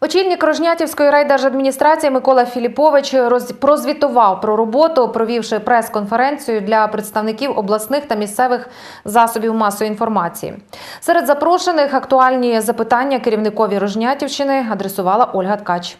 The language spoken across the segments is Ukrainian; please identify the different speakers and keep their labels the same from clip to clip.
Speaker 1: Очільник Рожнятівської райдержадміністрації Микола Філіпович роз- прозвітував про роботу, провівши прес-конференцію для представників обласних та місцевих засобів масової інформації. Серед запрошених актуальні запитання керівникові Рожнятівщини адресувала Ольга Ткач.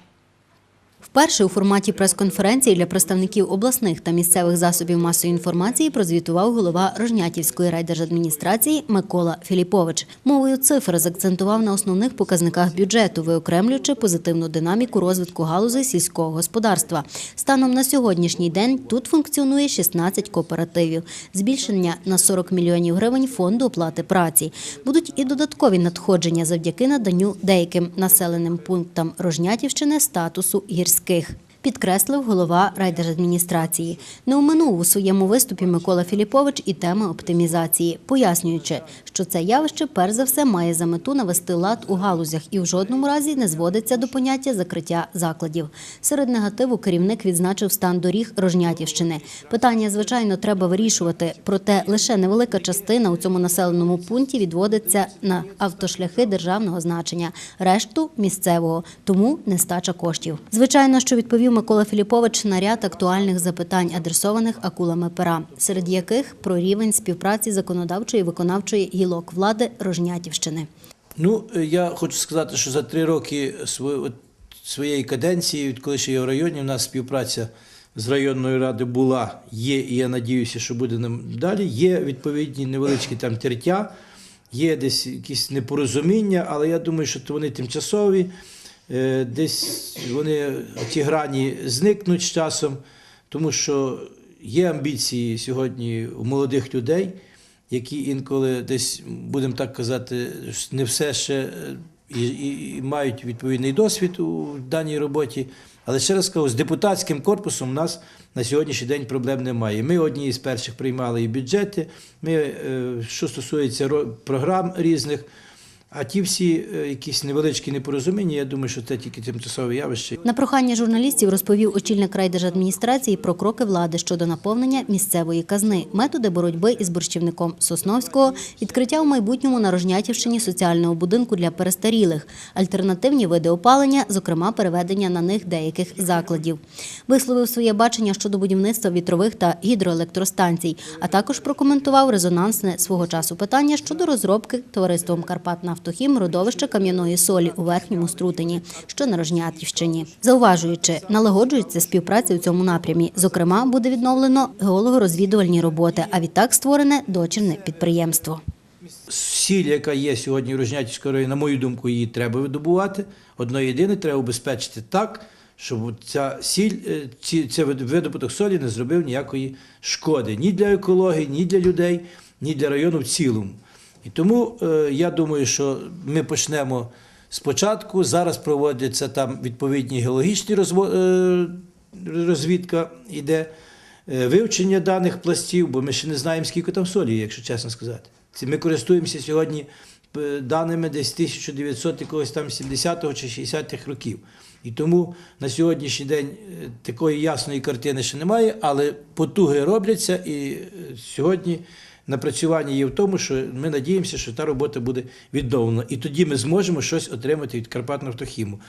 Speaker 2: Вперше у форматі прес-конференції для представників обласних та місцевих засобів масової інформації прозвітував голова Рожнятівської райдержадміністрації Микола Філіпович. Мовою цифр закцентував на основних показниках бюджету, виокремлюючи позитивну динаміку розвитку галузей сільського господарства. Станом на сьогоднішній день тут функціонує 16 кооперативів, збільшення на 40 мільйонів гривень фонду оплати праці. Будуть і додаткові надходження завдяки наданню деяким населеним пунктам Рожнятівщини статусу гірських міських. Підкреслив голова райдержадміністрації. Не оминув у своєму виступі Микола Філіпович і теми оптимізації, пояснюючи, що це явище перш за все має за мету навести лад у галузях і в жодному разі не зводиться до поняття закриття закладів. Серед негативу керівник відзначив стан доріг Рожнятівщини. Питання, звичайно, треба вирішувати, проте лише невелика частина у цьому населеному пункті відводиться на автошляхи державного значення, решту місцевого, тому нестача коштів. Звичайно, що відповів Микола Філіпович на ряд актуальних запитань, адресованих акулами пера, серед яких про рівень співпраці законодавчої і виконавчої гілок влади Рожнятівщини.
Speaker 3: Ну, е, я хочу сказати, що за три роки своєї каденції, відколи ще я в районі, у нас співпраця з районною радою була, є, і я надіюся, що буде нам далі. Є відповідні невеличкі там тертя, є десь якісь непорозуміння, але я думаю, що вони тимчасові. Е, Десь вони ті грані зникнуть з часом, тому що є амбіції сьогодні у молодих людей які інколи десь, будемо так казати, не все ще е, і, і, і мають відповідний досвід у даній роботі. Але ще раз кажу, з депутатським корпусом у нас на сьогоднішній день проблем немає. Ми одні з перших приймали і бюджети, ми, е, що стосується ро- програм різних. А ті всі е, якісь невеличкі непорозуміння, я думаю, що це тільки тимчасове явище.
Speaker 2: На прохання журналістів розповів очільник райдержадміністрації про кроки влади щодо наповнення місцевої казни, методи боротьби із борщівником Сосновського, відкриття в майбутньому на Рожнятівщині соціального будинку для перестарілих, альтернативні види опалення, зокрема переведення на них деяких закладів. Висловив своє бачення щодо будівництва вітрових та гідроелектростанцій, а також прокоментував резонансне свого часу питання щодо розробки товариством Карпат Нафтохім родовища кам'яної солі у верхньому струтині, що на Рожнятівщині. Зауважуючи, налагоджується співпраця у цьому напрямі. Зокрема, буде відновлено геолого-розвідувальні роботи, а відтак створене дочірне підприємство.
Speaker 3: Сіль, яка є сьогодні в Рожнятівському районі, на мою думку, її треба видобувати. Одно єдине, треба убезпечити так, щоб ця сіль, е, ці, видобуток солі не зробив ніякої шкоди ні для екології, ні для людей, ні для району в цілому. І тому е, я думаю, що ми почнемо спочатку. Зараз проводяться там відповідні геологічні розво- е, розвідка іде, е, вивчення даних пластів, бо ми ще не знаємо, скільки там солі, якщо чесно сказати. Ми користуємося сьогодні даними десь 1900 якогось там 70-го чи 60-х років. І тому на сьогоднішній день такої ясної картини ще немає, але потуги робляться, і сьогодні напрацювання є в тому, що ми надіємося, що та робота буде відновлена. І тоді ми зможемо щось отримати від Карпатного Нафтохіму.